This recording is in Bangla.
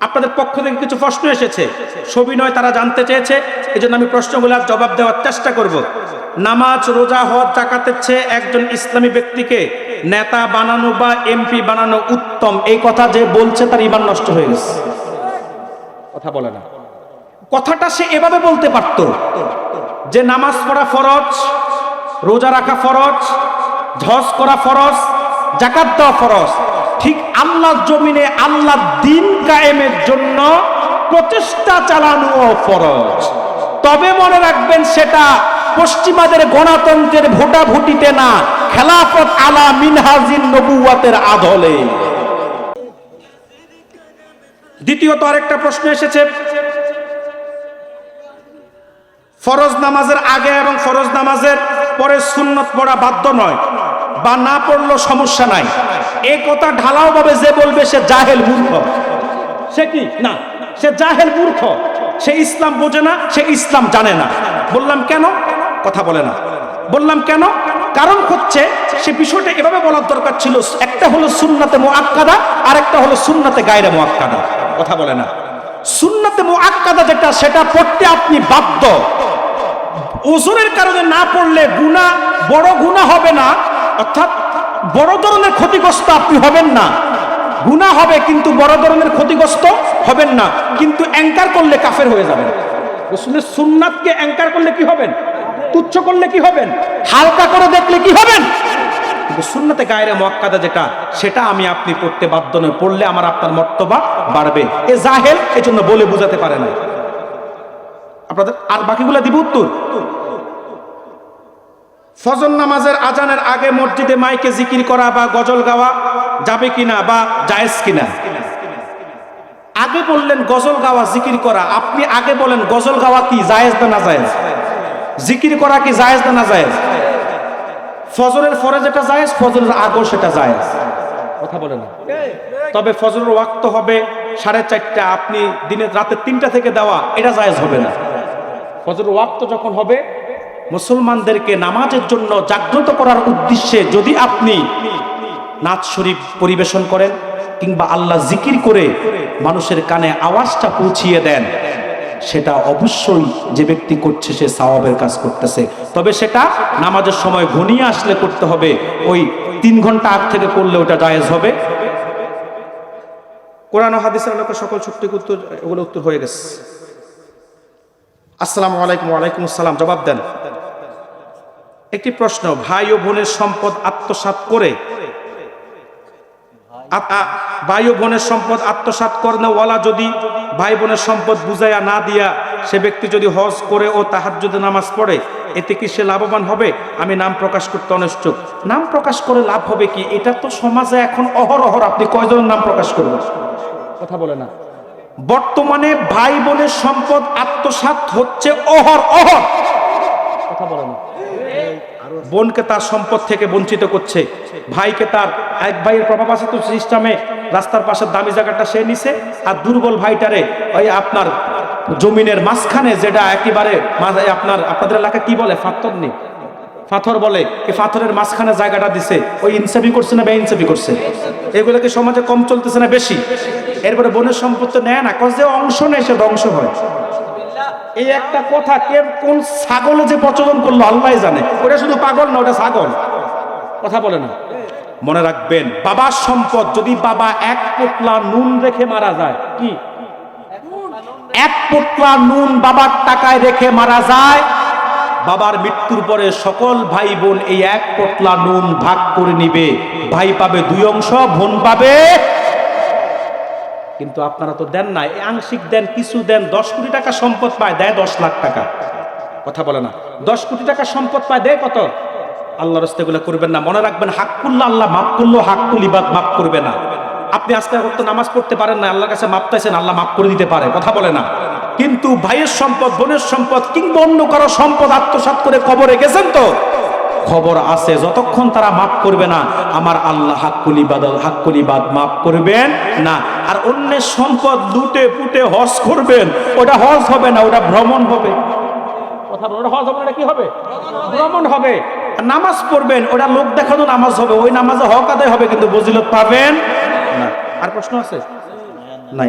আপনাদের পক্ষ থেকে কিছু প্রশ্ন এসেছে। সবিনয় তারা জানতে চেয়েছে। এই জন্য আমি প্রশ্নগুলোর জবাব দেওয়ার চেষ্টা করব। নামাজ, রোজা, হজ, জাকাতের চেয়ে একজন ইসলামী ব্যক্তিকে নেতা বানানো বা এমপি বানানো উত্তম। এই কথা যে বলছে তার ইমান নষ্ট হয়ে গেছে। কথা বলে না। কথাটা সে এভাবে বলতে পারত যে নামাজ পড়া ফরজ, রোজা রাখা ফরজ, হজ করা ফরজ, জাকাত দেওয়া ফরজ। ঠিক আল্লাহর জমিনে আল্লাহ দিন কায়েমের জন্য প্রচেষ্টা চালানো ফরজ। তবে মনে রাখবেন সেটা পশ্চিমাদের গণতন্ত্রের ভোটাভুটিতে না, খেলাফত আলা মিনহাজিন নবুয়াতের আদলে। দ্বিতীয়ত আরেকটা প্রশ্ন এসেছে। ফরজ নামাজের আগে এবং ফরজ নামাজের পরে সুন্নত পড়া বাধ্য নয়, বা না পড়লেও সমস্যা নাই। এই কথা ঢালাও ভাবে যে বলবে সে জাহেল মূর্খ। সে কি? না। সে জাহেল মূর্খ। সে ইসলাম বোঝে না, সে ইসলাম জানে না। বললাম কেন? কথা বলে না। বললাম কেন? কারণ হচ্ছে সে বিষয়টা এভাবে বলার দরকার ছিল। একটা হলো সুন্নাতে মোয়াক্কাদা আর একটা হলো সুন্নাতে গায়রে মোয়াক্কাদা কথা বলে না। সুন্নাতে মোয়াক্কাদা যেটা, সেটা পড়তে আপনি বাধ্য। ওজনের কারণে না পড়লে গুণা বড় গুণা হবে না। অর্থাৎ বড় ধরনের ক্ষতিগ্রস্ত আপনি হবেন না। গুণা হবে কিন্তু বড় ধরনের ক্ষতিগ্রস্ত হবেন না। কিন্তু অ্যাঙ্কার করলে কাফের হয়ে যাবেন। রসুলের সুন্নাতকে অ্যাঙ্কার করলে কি হবেন? তুচ্ছ করলে কি হবেন? হালকা করে দেখলে কি হবেন? কিন্তু সুন্নাতে গায়ের মক্কাদা যেটা, সেটা আমি আপনি পড়তে বাধ্য নয় পড়লে আমার আপনার মর্তবা বাড়বে। এ জাহেল এজন্য বলে বুঝাতে পারে না। আপনাদের আর বাকিগুলা দিব উত্তর? ফজর নামাজের আজানের আগে মসজিদে মাইকে জিকির করা বা গজল গাওয়া যাবে কিনা বা জায়েজ কিনা? আগে বললেন গজল গাওয়া, জিকির করা। আপনি আগে বলেন গজল গাওয়া কি, জায়েজ না না জায়েজ? জিকির করা কি জায়েজ না না জায়েজ? ফজরের পরে যেটা জায়েজ, ফজরের আগেও সেটা জায়েজ। কথা বলে না। তবে ফজরের ওয়াক্ত হবে সাড়ে চারটা। আপনি দিনের রাতে তিনটা থেকে দেওয়া, এটা জায়েজ হবে না। ফজর ওয়াক্ত যখন হবে মুসলমানদেরকে নামাজের জন্য জাগ্রত করার উদ্দেশ্যে যদি আপনি নাচ শরীফ পরিবেশন করেন কিংবা আল্লাহ জিকির করে মানুষের কানে আওয়াজটা পৌঁছিয়ে দেন, সেটা অবশ্যই যে ব্যক্তি করছে সে সাওয়াবের কাজ করতেছে। তবে সেটা নামাজের সময় ঘনিয়ে আসলে করতে হবে। ওই তিন ঘণ্টা আগ থেকে করলে ওটা জায়েজ হবে। কোরআন হাদিসের সকল ছুটি উত্তর, এগুলো উত্তর হয়ে গেছে। আসসালামু আলাইকুম, ওয়ালাইকুম আসসালাম। জবাব দেন। একটি প্রশ্ন, ভাই ও বোনের সম্পদ আত্মসাৎ করে? ভাই ও বোনের সম্পদ আত্মসাৎ করনে ওয়ালা যদি ভাই বোনের সম্পদ বুঝাইয়া না দিয়া সে ব্যক্তি যদি হজ করে ও তাহাজ্জুদে নামাজ পড়ে, এতে কি সে লাভবান হবে? আমি নাম প্রকাশ করতে অনিশ্চুক নাম প্রকাশ করে লাভ হবে কি? এটা তো সমাজে এখন অহরহর আপনি কয়জনের নাম প্রকাশ করবেন? কথা বলে না। বর্তমানে ভাই বোনের সম্পদ আত্মসাৎ হচ্ছে অহর অহর কথা বলে না। বোনকে তার সম্পদ থেকে বঞ্চিত করছে। ভাইকে তার এক ভাইয়ের প্রভাব আছে তো সিস্টেমে রাস্তার পাশের দামি জায়গাটা সে নিছে। আর দুর্বল ভাইটারে ওই আপনার জমিনের মাঝখানে যেটা একেবারে আপনার আপনাদের এলাকা কি বলে? ফাত্তর নেই পাথর বলে এই পাথরের মাঝখানে জায়গাটা দিছে। ওই ইনসাফি করছে না বে ইনসাফি করছে এগুলোকে সমাজে কম চলতেছে না বেশি? এরপরে বনের সম্পদ তো নেয় না কজ যে অংশ নেয় সে ধ্বংস হয়। এই একটা কথা কে কোন ছাগলে যে প্রচলন করল আল্লাহ জানে। ওটা শুধু পাগল না, ওটা ছাগল। কথা বলে না। মনে রাখবেন, বাবার সম্পদ যদি বাবা এক পোটলা নুন রেখে মারা যায়, কি? এক পোটলা নুন বাবার টাকায় রেখে মারা যায়, বাবার মৃত্যুর পরে সকল ভাই বোন এই এক পোটলা নুন ভাগ করে নিবে। ভাই পাবে দুই অংশ, বোন পাবে কিন্তু আপনারা তো দেন না আংশিক দেন, কিছু দেন, দশ কোটি টাকা সম্পদ পায়, দেয় দশ লাখ টাকা। কথা বলে না। দশ কোটি টাকা সম্পদ পায়, দেয় কত? আল্লাহ রস্তেগুলো করবেন না। মনে রাখবেন হাক্কুল্লা আল্লাহ মাফ করলেও হাক্কুল ইবাদ মাফ করবে না। আপনি আজকে তো নামাজ পড়তে পারেন না, আল্লাহর কাছে মাপ চাইছেন, আল্লাহ মাফ করে দিতে পারে। কথা বলে না। কিন্তু ভাইয়ের সম্পদ, বোনের সম্পদ কিংবা অন্য কারও সম্পদ আত্মসাৎ করে কবরে গেছেন তো? খবর আছে যতক্ষণ তারা মাফ করবে না আমার আল্লাহ হাক্কুলি বাদল হাক্কুলি বাদ মাফ করবেন না। আর অন্যের সম্পদ লুটে পুটে হজ করবেন ওটা হজ হবে না ওটা ভ্রমণ হবে। কথা ওটা হজ হবে না, ওটা কি হবে? ভ্রমণ হবে। আর নামাজ পড়বেন ওটা লোক দেখানো নামাজ হবে ওই নামাজে হক আদায় হবে কিন্তু বজিলত পাবেন না। আর প্রশ্ন আছে? নাই।